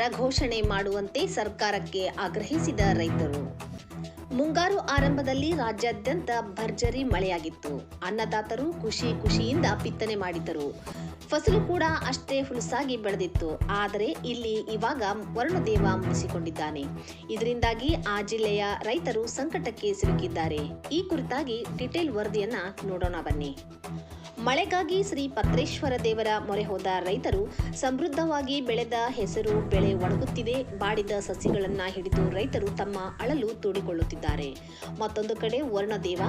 ಬರ ಘೋಷಣೆ ಮಾಡುವಂತೆ ಸರ್ಕಾರಕ್ಕೆ ಆಗ್ರಹಿಸಿದ ರೈತರು. ಮುಂಗಾರು ಆರಂಭದಲ್ಲಿ ರಾಜ್ಯಾದ್ಯಂತ ಭರ್ಜರಿ ಮಳೆಯಾಗಿತ್ತು. ಅನ್ನದಾತರು ಖುಷಿ ಖುಷಿಯಿಂದ ಬಿತ್ತನೆ ಮಾಡಿದ್ದರು. ಫಸಲು ಕೂಡ ಅಷ್ಟೇ ಹುಲಸಾಗಿ ಬೆಳೆದಿತ್ತು. ಆದರೆ ಇಲ್ಲಿ ಇವಾಗ ವರುಣದೇವ ಮುಗಿಸಿಕೊಂಡಿದ್ದಾನೆ ಇದರಿಂದಾಗಿ ಆ ಜಿಲ್ಲೆಯ ರೈತರು ಸಂಕಟಕ್ಕೆ ಸಿಲುಕಿದ್ದಾರೆ. ಈ ಕುರಿತಾಗಿ ಡಿಟೇಲ್ ವರದಿಯನ್ನ ನೋಡೋಣ ಬನ್ನಿ. ಮಳೆಗಾಗಿ ಶ್ರೀ ಪತ್ರೇಶ್ವರ ದೇವರ ಮೊರೆ ಹೋದ ರೈತರು ಸಮೃದ್ಧವಾಗಿ ಬೆಳೆದ ಹೆಸರು ಬೆಳೆ ಒಣಗುತ್ತಿದೆ, ಬಾಡಿದ ಸಸಿಗಳನ್ನ ಹಿಡಿದು ರೈತರು ತಮ್ಮ ಅಳಲು ತೋಡಿಕೊಳ್ಳುತ್ತಿದ್ದಾರೆ. ಮತ್ತೊಂದು ಕಡೆ ವರ್ಣದೇವ,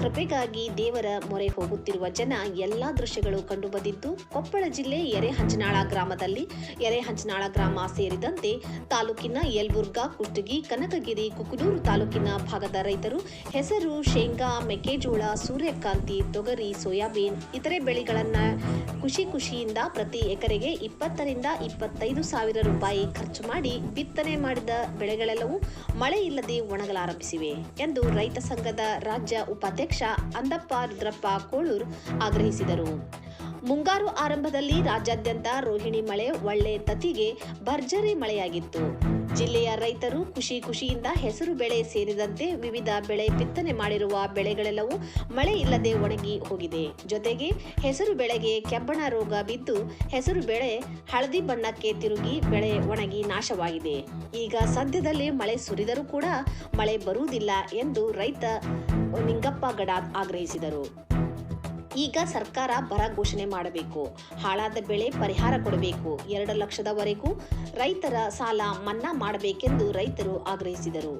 ಕೃಪೆಗಾಗಿ ದೇವರ ಮೊರೆ ಹೋಗುತ್ತಿರುವ ಜನ ಎಲ್ಲಾ ದೃಶ್ಯಗಳು ಕಂಡುಬಂದಿದ್ದು, ಕೊಪ್ಪಳ ಜಿಲ್ಲೆ ಎರೆಹಂಚನಾಳ ಗ್ರಾಮದಲ್ಲಿ ಎರೆಹಂಚನಾಳ ಗ್ರಾಮ ಸೇರಿದಂತೆ ತಾಲೂಕಿನ ಯಲ್ಬುರ್ಗಾ, ಕುಷ್ಟಗಿ, ಕನಕಗಿರಿ, ಕುಕನೂರು ತಾಲೂಕಿನ ಭಾಗದ ರೈತರು ಹೆಸರು ಶೇಂಗಾ, ಮೆಕ್ಕೆಜೋಳ, ಸೂರ್ಯಕಾಂತಿ, ತೊಗರಿ, ಸೋಯಾಬೀನ್ ಇತರೆ ಬೆಳೆಗಳನ್ನ ಖುಷಿ ಖುಷಿಯಿಂದ ಪ್ರತಿ ಎಕರೆಗೆ ಇಪ್ಪತ್ತರಿಂದ ಇಪ್ಪತ್ತೈದು ಸಾವಿರ ರೂಪಾಯಿ ಖರ್ಚು ಮಾಡಿ ಬಿತ್ತನೆ ಮಾಡಿದ ಬೆಳೆಗಳೆಲ್ಲವೂ ಮಳೆ ಇಲ್ಲದೆ ಒಣಗಲಾರಂಭಿಸಿವೆ ಎಂದು ರೈತ ಸಂಘದ ರಾಜ್ಯ ಉಪಾಧ್ಯಕ್ಷ ಅಂದಪ್ಪ ರುದ್ರಪ್ಪ ಕೋಳೂರ್ ಆಗ್ರಹಿಸಿದರು. ಮುಂಗಾರು ಆರಂಭದಲ್ಲಿ ರಾಜ್ಯಾದ್ಯಂತ ರೋಹಿಣಿ ಮಳೆ ಒಳ್ಳೆ ತತಿಗೆ ಭರ್ಜರಿ ಮಳೆಯಾಗಿತ್ತು. ಜಿಲ್ಲೆಯ ರೈತರು ಖುಷಿ ಖುಷಿಯಿಂದ ಹೆಸರು ಬೆಳೆ ಸೇರಿದಂತೆ ವಿವಿಧ ಬೆಳೆ ಬಿತ್ತನೆ ಮಾಡಿರುವ ಬೆಳೆಗಳೆಲ್ಲವೂ ಮಳೆ ಇಲ್ಲದೆ ಒಣಗಿ ಹೋಗಿದೆ. ಜೊತೆಗೆ ಹೆಸರು ಬೆಳೆಗೆ ಕೆಬ್ಬಣ ರೋಗ ಬಿದ್ದು ಹೆಸರು ಬೆಳೆ ಹಳದಿ ಬಣ್ಣಕ್ಕೆ ತಿರುಗಿ ಬೆಳೆ ಒಣಗಿ ನಾಶವಾಗಿದೆ. ಈಗ ಸದ್ಯದಲ್ಲಿ ಮಳೆ ಸುರಿದರೂ ಕೂಡ ಮಳೆ ಬರುವುದಿಲ್ಲ ಎಂದು ರೈತ ನಿಂಗಪ್ಪ ಗಡಾದ್ ಆಗ್ರಹಿಸಿದರು. ಈಗ ಸರ್ಕಾರ ಬರ ಘೋಷಣೆ ಮಾಡಬೇಕು. ಹಾಳಾದ ಬೆಳೆ ಪರಿಹಾರ ಕೊಡಬೇಕು. ಎರಡು ಲಕ್ಷದವರೆಗೂ ರೈತರ ಸಾಲ ಮನ್ನಾ ಮಾಡಬೇಕೆಂದು ರೈತರು ಆಗ್ರಹಿಸಿದರು.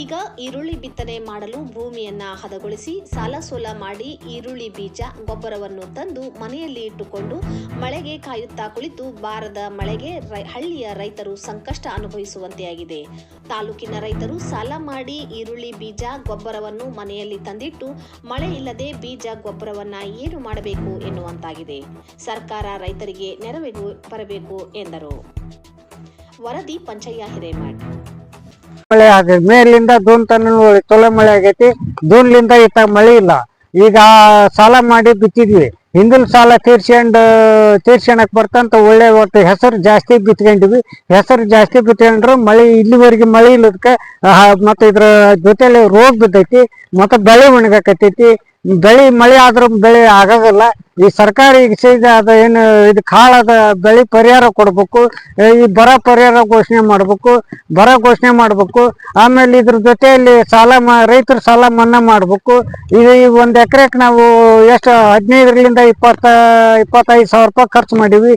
ಈಗ ಈರುಳ್ಳಿ ಬಿತ್ತನೆ ಮಾಡಲು ಭೂಮಿಯನ್ನ ಹದಗೊಳಿಸಿ ಸಾಲ ಸೋಲ ಮಾಡಿ ಈರುಳ್ಳಿ ಬೀಜ, ಗೊಬ್ಬರವನ್ನು ತಂದು ಮನೆಯಲ್ಲಿ ಇಟ್ಟುಕೊಂಡು ಮಳೆಗೆ ಕಾಯುತ್ತಾ ಕುಳಿತು ಬಾರದ ಮಳೆಗೆ ಹಳ್ಳಿಯ ರೈತರು ಸಂಕಷ್ಟ ಅನುಭವಿಸುವಂತೆಯಾಗಿದೆ. ತಾಲೂಕಿನ ರೈತರು ಸಾಲ ಮಾಡಿ ಈರುಳ್ಳಿ ಬೀಜ, ಗೊಬ್ಬರವನ್ನು ಮನೆಯಲ್ಲಿ ತಂದಿಟ್ಟು ಮಳೆ ಇಲ್ಲದೆ ಬೀಜ, ಗೊಬ್ಬರವನ್ನ ಏನು ಮಾಡಬೇಕು ಎನ್ನುವಂತಾಗಿದೆ. ಸರ್ಕಾರ ರೈತರಿಗೆ ನೆರವಿಗೂ ಬರಬೇಕು ಎಂದರು. ವರದಿ ಪಂಚಯ್ಯ ಹಿರೇಮಠ್ ಮಳೆ ಆಗ ಮೇಲಿಂದ ದೂನ್ ತನ ನೋಡಿ ತೊಲೆ ಮಳೆ ಆಗೈತಿ. ಧೂನ್ಲಿಂದ ಇತ್ತ ಮಳೆ ಇಲ್ಲ. ಈಗ ಸಾಲ ಮಾಡಿ ಬಿತ್ತಿದ್ವಿ. ಹಿಂದಿನ ಸಾಲ ತೀರ್ಸ್ಕೊಂಡ್ ತೀರ್ಸ್ಕೊಳಕ್ ಬರ್ತಂತ ಒಳ್ಳೆ ಒಟ್ಟು ಹೆಸರು ಜಾಸ್ತಿ ಬಿತ್ಕೊಂಡಿವಿ ಹೆಸರು ಜಾಸ್ತಿ ಬಿತ್ಕೊಂಡ್ರು ಮಳೆ ಇಲ್ಲಿವರೆಗೆ ಮಳೆ ಇಲ್ಲದಕ್ಕೆ ಮತ್ತೆ ಇದ್ರ ಜೊತೆಲಿ ರೋಗ ಬಿದ್ದೈತಿ. ಮತ್ತೆ ಬೆಳೆ ಒಣಗಾಕತ್ತೈತಿ. ಬೆಳೆ ಮಳೆ ಆದ್ರೂ ಬೆಳೆ ಆಗೋದಿಲ್ಲ. ಈ ಸರ್ಕಾರ ಈಗ ಸೀದ ಅದ ಏನು, ಇದು ಕಾಳದ ಬೆಳೆ ಪರಿಹಾರ ಕೊಡ್ಬೇಕು ಈ ಬರ ಪರಿಹಾರ ಘೋಷಣೆ ಮಾಡ್ಬೇಕು, ಬರ ಘೋಷಣೆ ಮಾಡ್ಬೇಕು, ಆಮೇಲೆ ಇದ್ರ ಜೊತೆಯಲ್ಲಿ ಸಾಲ ಮಾ, ರೈತರ ಸಾಲ ಮನ್ನಾ ಮಾಡ್ಬೇಕು, ಇದು ಈ ಒಂದು ಎಕರೆಕ್ ನಾವು ಎಷ್ಟು, ಹದಿನೈದರಿಂದ ಇಪ್ಪತ್ತ, ಇಪ್ಪತ್ತೈದು ಸಾವಿರ ರೂಪಾಯಿ ಖರ್ಚು ಮಾಡೀವಿ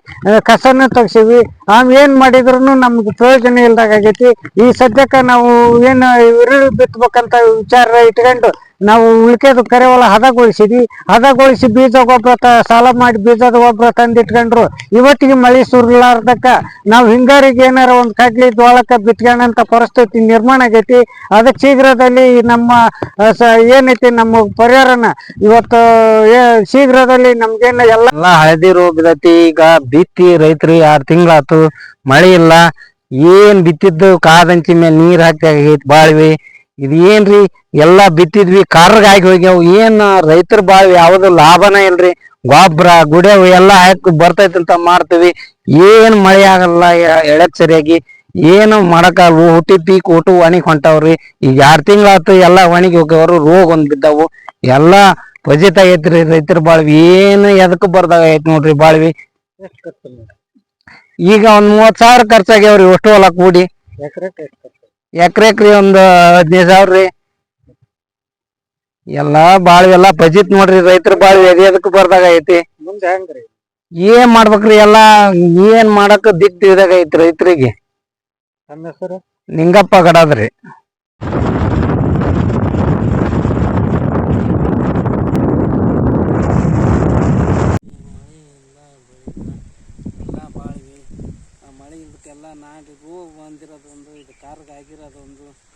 ಕಸನ ತೆಗ್ಸೀವಿ, ಆಮ್, ಏನ್ ಮಾಡಿದ್ರು ನಮ್ಗೆ ಪ್ರಯೋಜನ ಇಲ್ದಾಗ ಆಗೈತಿ. ಈ ಸದ್ಯಕ್ಕೆ ನಾವು ಏನು ಈರುಳ್ಳಿ ಬಿತ್ತಬೇಕಂತ ವಿಚಾರ ಇಟ್ಕೊಂಡು ನಾವು ಉಳ್ಕೆದು ಕರೆವಲ್ಲ ಹದಗೊಳಿಸಿದ್ವಿ. ಹದಗೊಳಿಸಿ ಬೀಜ ಗೊಬ್ಬರ ಸಾಲ ಮಾಡಿ ಬೀಜದ ಗೊಬ್ಬರ ತಂದಿಟ್ಕೊಂಡ್ರು. ಇವತ್ತಿಗೆ ಮಳೆ ಸುರ್ಲಾರ್ದಕ್ಕ ನಾವು ಹಿಂಗಾರಿಗೆ ಏನಾರ ಒಂದು ಕಡ್ಲಿ ಜೋಳಕ್ಕ ಬಿತ್ಕೊಂಡಂತ ಪರಿಸ್ಥಿತಿ ನಿರ್ಮಾಣ ಆಗೈತಿ. ಅದಕ್ಕೆ ಶೀಘ್ರದಲ್ಲಿ ನಮ್ಮ ಏನೈತಿ ನಮ್ಮ ಪರಿಹಾರನ ಇವತ್ತು ಶೀಘ್ರದಲ್ಲಿ ನಮ್ಗೇನ ಎಲ್ಲ ಹಳದಿ ರೋಗದತಿ, ಈಗ ಬಿತ್ತಿ ರೈತರು ಆರು ತಿಂಗಳಾತು ಮಳೆ ಇಲ್ಲ. ಏನ್ ಬಿತ್ತಿದ್ದು ಕಾದಂಚಿ ಮೇಲೆ ನೀರ್ ಹಾಕಿ ಬಾಳ್ವಿ. ಇದ್ ಏನ್ರಿ ಎಲ್ಲಾ ಬಿತ್ತಿದ್ವಿ ಕಾರ್ಗಾಗಿ ಹೋಗ್ಯಾವ. ಏನ್ ರೈತರ ಬಾಳ್ವಿ ಯಾವ್ದು ಲಾಭನ ಇಲ್ರಿ? ಗೊಬ್ಬರ, ಗುಡ್ಯಾವ ಎಲ್ಲಾ ಹಾಕಿ ಬರ್ತೈತಿ ಅಂತ ಮಾಡ್ತೀವಿ. ಏನ್ ಮಳೆ ಆಗಲ್ಲ ಎಳಕ್ ಸರಿಯಾಗಿ. ಏನು ಮಾಡಕ ಹುಟ್ಟಿ ಪೀಕ್ ಹುಟ್ಟು ಒಣಗಿ ಹೊಂಟಾವ್ರಿ. ಈಗ ಎರಡ್ ತಿಂಗಳಾತು ಎಲ್ಲಾ ಒಣಗಿ ಹೋಗ್ಯಾವ್ರು, ರೋಗ ಒಂದ್ ಬಿದ್ದವು. ಎಲ್ಲಾ ಪಜಿತ ಐತ್ರಿ ರೈತರ ಬಾಳ್ವಿ. ಏನು ಎದಕ್ ಬರ್ದಾಗ ಐತೆ ನೋಡ್ರಿ ಬಾಳ್ವಿ. ಈಗ ಒಂದ್ ಮೂವತ್ ಸಾವಿರ ಖರ್ಚಾಗ್ಯಾವ್ರಿ, ಅಷ್ಟು ಹೊಲ ಕೂಡಿ. ಎಕ್ರೆಕ್ರಿ ಒಂದು ಹದಿನೈದು ಸಾವಿರ ರೀ. ಎಲ್ಲ ಬಾಳ್ವಿ ಎಲ್ಲಾ ಬಜೆಟ್ ನೋಡ್ರಿ ರೈತರ ಬಾಳ್ವಿ ಎದೆಯದಕ್ ಬರ್ದಾಗ ಐತಿ. ಮುಂದೆ ಏನ್ ಮಾಡ್ಬೇಕ್ರಿ ಎಲ್ಲ ಏನ್ ಮಾಡಕ್ ದಿಕ್ ಐತಿ ರೈತರಿಗೆ. ನಮ್ಮ ನಿಂಗಪ್ಪ ಗಡಾದ್ರಿ. ಮಳೆ ಇಲ್ದಕ್ಕೆಲ್ಲ ನಾಟಿಗೂ 工资。